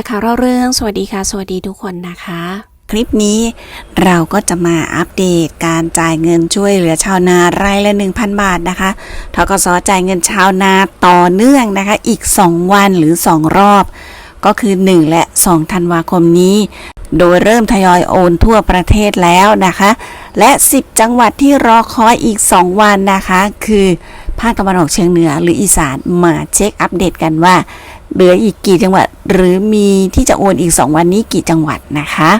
ร์ข่าวเล่าเรื่อง สวัสดีค่ะ สวัสดีทุกคนนะคะ คลิปนี้เราก็จะมาอัปเดตการจ่ายเงินช่วยเหลือชาวนารายละ 1,000 บาทนะคะทกสจ่ายเงินชาวนาต่อเนื่องนะคะ อีก 2 วันหรือ 2 รอบ ก็คือ 1 และ 2 ธันวาคมนี้ โดยเริ่มทยอยโอนทั่วประเทศแล้วนะคะ และ 10 จังหวัดที่รอคอยอีก 2 วันนะคะ คือภาคตะวันออกเฉียงเหนือหรืออีสานมาเช็คอัปเดตกันว่า เหลืออีกกี่จังหวัด หรือมีที่จะโอนอีก 2 วันนี้กี่จังหวัดนะคะ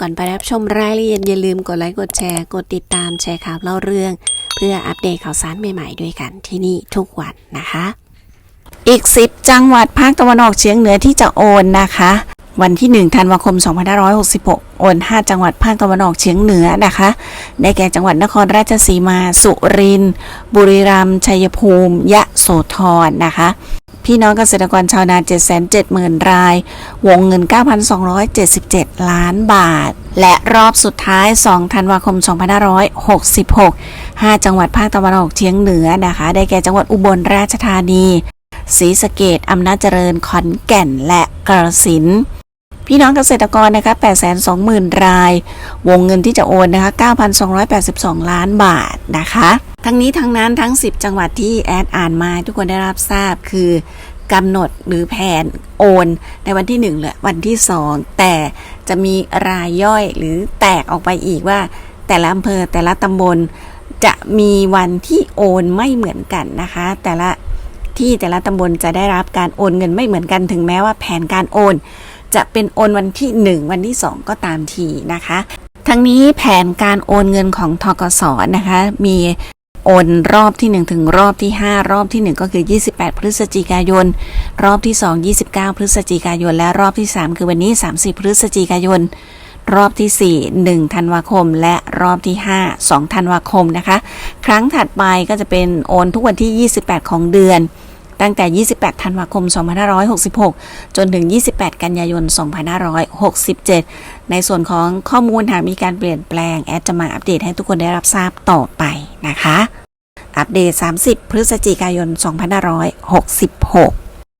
ก่อนไปรับชมรายละเอียดอย่าลืมกดไลค์กดแชร์กดติดตามแชร์ข่าวเล่าเรื่อง เพื่ออัปเดตข่าวสารใหม่ๆด้วยกันที่นี่ทุกวันนะคะ อีก 10 จังหวัดภาคตะวันออกเฉียงเหนือที่จะโอนนะคะวันที่ 1 ธันวาคม 2566 โอน 5 จังหวัดภาคตะวันออกเฉียงเหนือนะคะ ได้แก่จังหวัดนครราชสีมา สุรินทร์ บุรีรัมย์ ชัยภูมิ ยะโสธรนะคะ พี่น้องเกษตรกรชาวนา770,000 ราย วงเงิน 9,277 ล้านบาท และรอบสุดท้าย 2 ธันวาคม 2566 5 จังหวัดภาคตะวันออกเฉียงเหนือนะคะ ได้แก่จังหวัดอุบลราชธานีศรีสะเกดอำนาจเจริญ ขอนแก่น และกระสิน พี่น้องเกษตรกรนะคะ820,000 ราย วงเงินที่จะโอนนะคะ 9,282 ล้านบาทนะคะ ทั้งนี้ทั้งนั้นทั้ง 10 จังหวัดที่แอดอ่านมาทุกคนได้รับทราบคือกำหนดหรือแผนโอนในวันที่1และวันที่ 2 แต่จะมีรายย่อยหรือแตกออกไปอีกว่า แต่ละอำเภอแต่ละตำบลจะมีวันที่โอนไม่เหมือนกันนะคะ แต่ละที่แต่ละตำบลจะได้รับการโอนเงินไม่เหมือนกันถึงแม้ว่าแผนการโอน จะเป็นโอนวันที่ 1 วันที่ 2 ก็ตามทีนะคะ ทั้งนี้แผนการโอนเงินของทกสนะคะ มี โอนรอบที่ 1 ถึงรอบที่ 5 รอบที่ 1 ก็คือ 28 พฤศจิกายน รอบที่ 2 29 พฤศจิกายน และรอบที่ 3 คือวันนี้ 30 พฤศจิกายน รอบที่ 4 1 ธันวาคม และรอบที่ 5 2 ธันวาคมนะคะ ครั้งถัดไปก็จะเป็นโอนทุกวันที่ 28 ของเดือน ตั้งแต่ 28 ธันวาคม 2566 จนถึง 28 กันยายน 2567 ในส่วนของข้อมูลหากมีการเปลี่ยนแปลง แอดจะมาอัปเดตให้ทุกคนได้รับทราบต่อไปนะคะ อัปเดต 30 พฤศจิกายน 2566